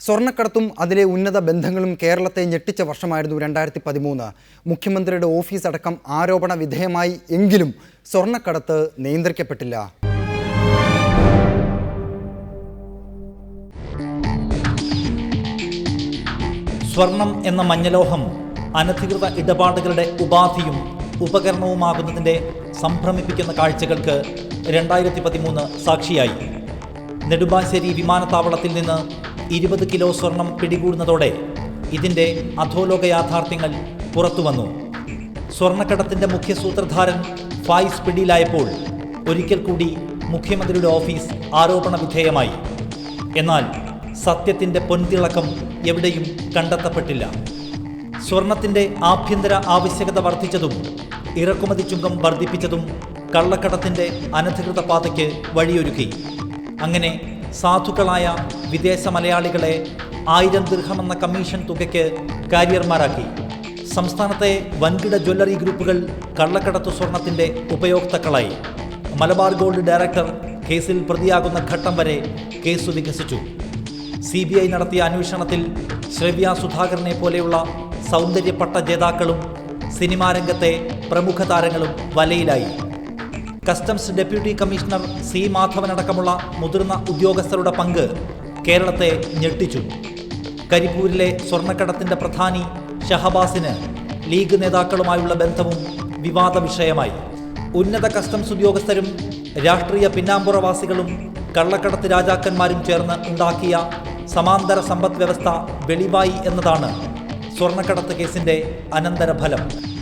സ്വർണക്കടത്തും അതിലെ ഉന്നത ബന്ധങ്ങളും കേരളത്തെ ഞെട്ടിച്ച വർഷമായിരുന്നു രണ്ടായിരത്തി പതിമൂന്ന് മുഖ്യമന്ത്രിയുടെ ഓഫീസ് അടക്കം ആരോപണ വിധേയമായി എങ്കിലും സ്വർണക്കടത്ത് നിയന്ത്രിക്കപ്പെട്ടില്ല. സ്വർണം എന്ന മഞ്ഞലോഹം അനധികൃത ഇടപാടുകളുടെ ഉപാധിയും ഉപകരണവുമാകുന്നതിന്റെ സംഭ്രമിപ്പിക്കുന്ന കാഴ്ചകൾക്ക് രണ്ടായിരത്തി പതിമൂന്ന് സാക്ഷിയായി. നെടുമ്പാശ്ശേരി വിമാനത്താവളത്തിൽ നിന്ന് ഇരുപത് കിലോ സ്വർണം പിടികൂടുന്നതോടെ ഇതിന്റെ അധോലോക യാഥാർത്ഥ്യങ്ങൾ പുറത്തുവന്നു സ്വർണക്കടത്തിന്റെ മുഖ്യ സൂത്രധാരൻ ഫായിസ് പിടിയിലായപ്പോൾ ഒരിക്കൽ കൂടി മുഖ്യമന്ത്രിയുടെ ഓഫീസ് ആരോപണ വിധേയമായി. എന്നാൽ സത്യത്തിന്റെ പൊൻതിളക്കം എവിടെയും കണ്ടെത്തപ്പെട്ടില്ല. സ്വർണത്തിന്റെ ആഭ്യന്തര ആവശ്യകത വർദ്ധിച്ചതും ഇറക്കുമതി ചുങ്കം വർദ്ധിപ്പിച്ചതും കള്ളക്കടത്തിന്റെ അനധികൃത പാതയ്ക്ക് വഴിയൊരുക്കി. അങ്ങനെ സാധുക്കളായ വിദേശ മലയാളികളെ ആയിരം ദീർഘമെന്ന കമ്മീഷൻ തുകയ്ക്ക് കാരിയർമാരാക്കി. സംസ്ഥാനത്തെ വൻകിട ജ്വല്ലറി ഗ്രൂപ്പുകൾ കള്ളക്കടത്തു സ്വർണത്തിന്റെ ഉപയോക്താക്കളായി. മലബാർ ഗോൾഡ് ഡയറക്ടർ കേസിൽ പ്രതിയാകുന്ന ഘട്ടം വരെ കേസ് വികസിച്ചു. സി ബി ഐ നടത്തിയ അന്വേഷണത്തിൽ ശ്രവ്യ സുധാകരനെ പോലെയുള്ള സൗന്ദര്യപ്പട്ട ജേതാക്കളും സിനിമാരംഗത്തെ പ്രമുഖ താരങ്ങളും വലയിലായി. Customs deputy commissioner C Madhavan അടക്കമുള്ള മുതിർന്ന ഉദ്യോഗസ്ഥരുടെ പങ്ക് കേരളത്തെ ഞെട്ടിച്ചു. കരിപ്പൂരിലെ സ്വർണക്കടത്തിന്റെ പ്രധാനി ഷഹബാസിന് ലീഗ് നേതാക്കളുമായുള്ള ബന്ധവും വിവാദ വിഷയമായി. ഉന്നത കസ്റ്റംസ് ഉദ്യോഗസ്ഥരും രാഷ്ട്രീയ പിന്നാമ്പുറവാസികളും കള്ളക്കടത്ത് രാജാക്കന്മാരും ചേർന്ന് ഉണ്ടാക്കിയ സമാന്തര സമ്പദ് വ്യവസ്ഥ വെളിവായി എന്നതാണ് സ്വർണക്കടത്ത് കേസിന്റെ അനന്തരഫലം.